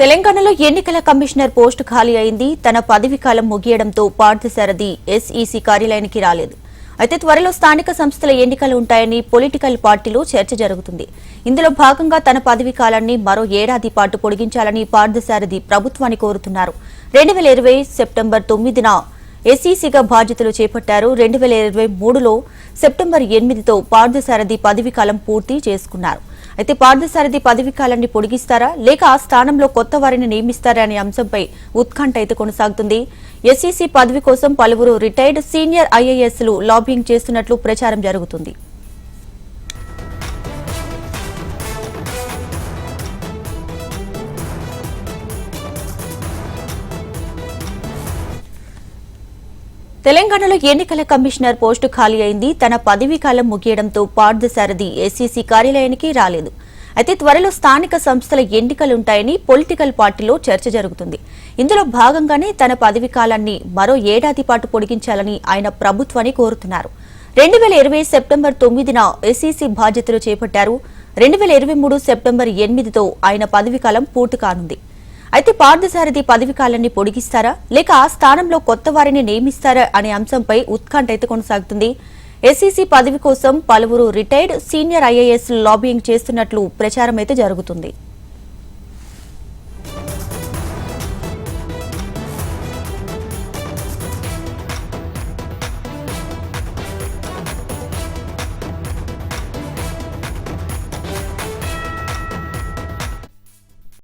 తెలంగాణలో ఎన్నికల commissioner post ఖాళీ అయింది. తన పదవి కాలం ముగియడంతో పార్థసారథి ఎస్ఈసీ కార్యాలయానికి రాలేదు. అయితే త్వరలో స్థానిక సంస్థల ఎన్నికలు ఉంటాయని పొలిటికల్ పార్టీలో చర్చ జరుగుతుంది. ఇందులో భాగంగా తన పదవి కాలాన్ని మరో ఏడాది పాటు పొడిగించాలని పార్థసారథి ప్రభుత్వాన్ని కోరుతున్నారు. రెండు వేల ఇరవై సెప్టెంబర్ తొమ్మిదిన ఎస్ఈసీగా బాధ్యతలు చేపట్టారు. రెండు వేల ఇరవై మూడులో సెప్టెంబర్ ఎనిమిదితో పార్థసారథి పదవి కాలం పూర్తి చేసుకున్నారు. అయితే పార్థసారథి పదవి కాలాన్ని పొడిగిస్తారా? లేక ఆ స్థానంలో కొత్త వారిని నియమిస్తారా అనే అంశంపై ఉత్కంఠ అయితే కొనసాగుతుంది. ఎస్ఈసీ పదవి కోసం పలువురు రిటైర్డ్ సీనియర్ ఐఏఎస్లు లాబింగ్ చేస్తున్నట్లు ప్రచారం జరుగుతుంది. తెలంగాణలో ఎన్నికల కమిషనర్ పోస్టు ఖాళీ అయింది. తన పదవీ కాలం ముగియడంతో పార్థసారథి ఎస్సీసీ కార్యాలయానికి రాలేదు. అయితే త్వరలో స్థానిక సంస్థల ఎన్నికలుంటాయని పొలిటికల్ పార్టీలో చర్చ జరుగుతుంది. ఇందులో భాగంగానే తన పదవీ కాలాన్ని మరో ఏడాది పాటు పొడిగించాలని ఆయన ప్రభుత్వాన్ని కోరుతున్నారు. రెండు వేల ఇరవై సెప్టెంబర్ తొమ్మిదిన ఎస్ఈసీ బాధ్యతలు చేపట్టారు. రెండు వేల ఇరవై మూడు సెప్టెంబర్ ఎనిమిదితో ఆయన పదవీకాలం పూర్తి కానుంది. అయితే పార్థసారథి పదవి కాలాన్ని పొడిగిస్తారా? లేక ఆ స్థానంలో కొత్త వారిని నియమిస్తారా అనే అంశంపై ఉత్కంఠ అయితే కొనసాగుతుంది. ఎస్సీసీ పదవి కోసం పలువురు రిటైర్డ్ సీనియర్ ఐఏఎస్ లాబింగ్ చేస్తున్నట్లు ప్రచారం అయితే జరుగుతుంది.